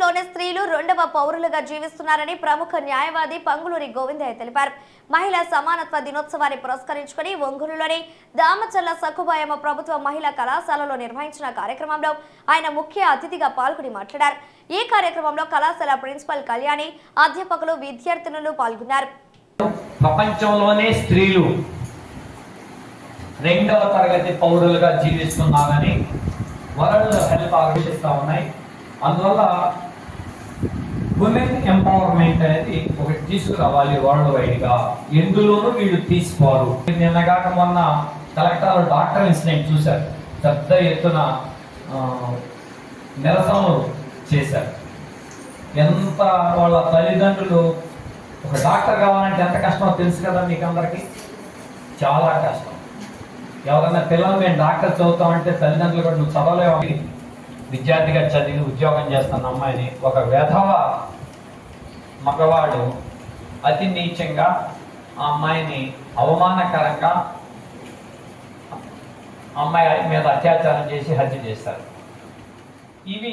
లోని స్త్రీలు రెండవ పౌరులుగా జీవిస్తున్నారని ప్రముఖ న్యాయవాది పంగులూరి గోవిందయ్య తెలిపారు. మహిళా సమానత్వ దినోత్సవాన్ని పురస్కరించుకుని ఒంగోలులోని దామచల్ల సక్కుబాయమ్మ ప్రభుత్వ మహిళా కళాశాలలో నిర్వహించిన కార్యక్రమంలో ఆయన ముఖ్య అతిథిగా పాల్గొని మాట్లాడారు. ఈ కార్యక్రమంలో కళాశాల ప్రిన్సిపల్ కళ్యాణి అధ్యాపకులు విద్యార్థినులు పాల్గొన్నారు. ప్రపంచంలోనే స్త్రీలు రెండవ తరగతి పౌరులుగా జీవిస్తున్నారని వరల్డ్ హెల్త్ ఆలోచిస్తూ ఉన్నాయి. అందువల్ల ఉమెన్ ఎంపవర్మెంట్ అనేది ఒకటి తీసుకురావాలి వరల్డ్ వైడ్గా ఎందులోనూ వీళ్ళు తీసుకోరు. నిన్నగాక మొన్న కలెక్టర్ డాక్టర్ ఇన్సిడెంట్ చూశారు. పెద్ద ఎత్తున నిరసనలు చేశారు. ఎంత వాళ్ళ తల్లిదండ్రులు ఒక డాక్టర్ కావాలంటే ఎంత కష్టమో తెలుసు కదా మీకు అందరికీ చాలా కష్టం. ఎవరైనా పిల్లలు మేము డాక్టర్ చదువుతామంటే తల్లిదండ్రులు కూడా నువ్వు చదవలేవు. విద్యార్థిగా చదివి ఉద్యోగం చేస్తున్న అమ్మాయిని ఒక వెధవ మగవాడు అతి నీచంగా ఆ అమ్మాయిని అవమానకరంగా అమ్మాయి మీద అత్యాచారం చేసి హత్య చేశారు ఇవి